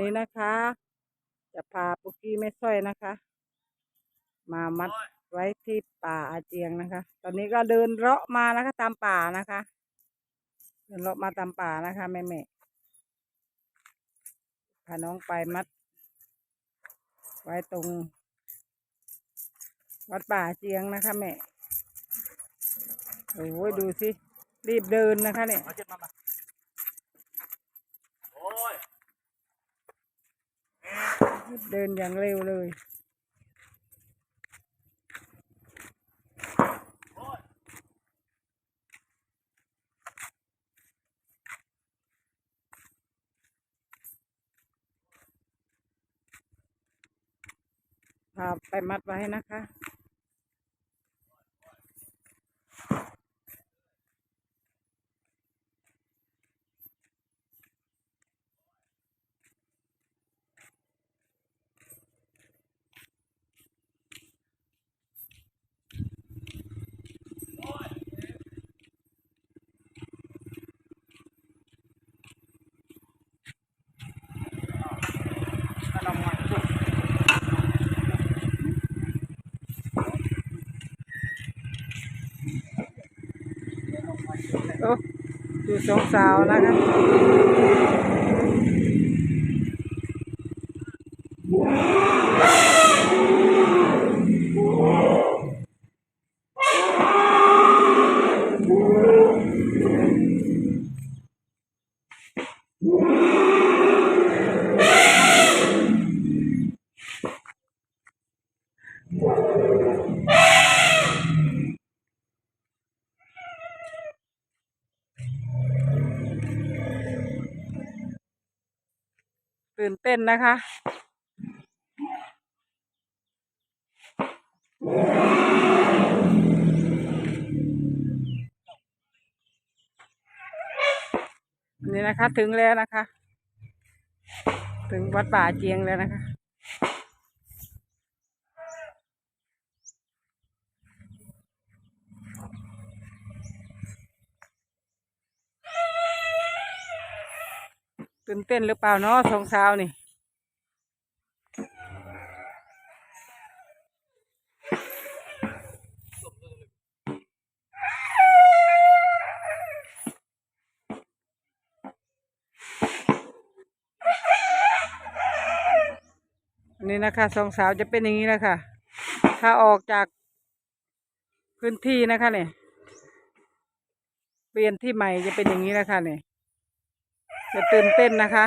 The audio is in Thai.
นี้นะคะ จะพาปุกกี้แม่สร้อยนะคะ มามัดไว้ที่ป่าอาเจียงนะคะ ตอนนี้ก็เดินเลาะมานะคะตามป่านะคะ เดินเลาะมาตามป่านะคะแม่แม่พาน้องไปมัด ไว้ตรง วัดป่าอาเจียงนะคะแม่โอ้ยดูสิ รีบเดินนะคะเนี่ย มาเช็ดมามาโอ้ย เดินอย่างเร็วเลยพาไปมัดไว้นะคะ ถ้าเรามาปุ๊บ โอ้ดูสองสาวนะคะ ตื่นเต้นนะคะ นี่นะคะถึงแล้วนะคะ ถึงวัดป่าเจียงแล้วนะคะ ตื่นเต้นหรือเปล่าเนาะสองสาวนี่นี่นะคะสองสาวจะเป็นอย่างนี้แหละค่ะ ถ้าออกจากพื้นที่นะคะเนี่ยเปลี่ยนที่ใหม่จะเป็นอย่างนี้แหละค่ะเนี่ย จะตื่นเต้นนะคะ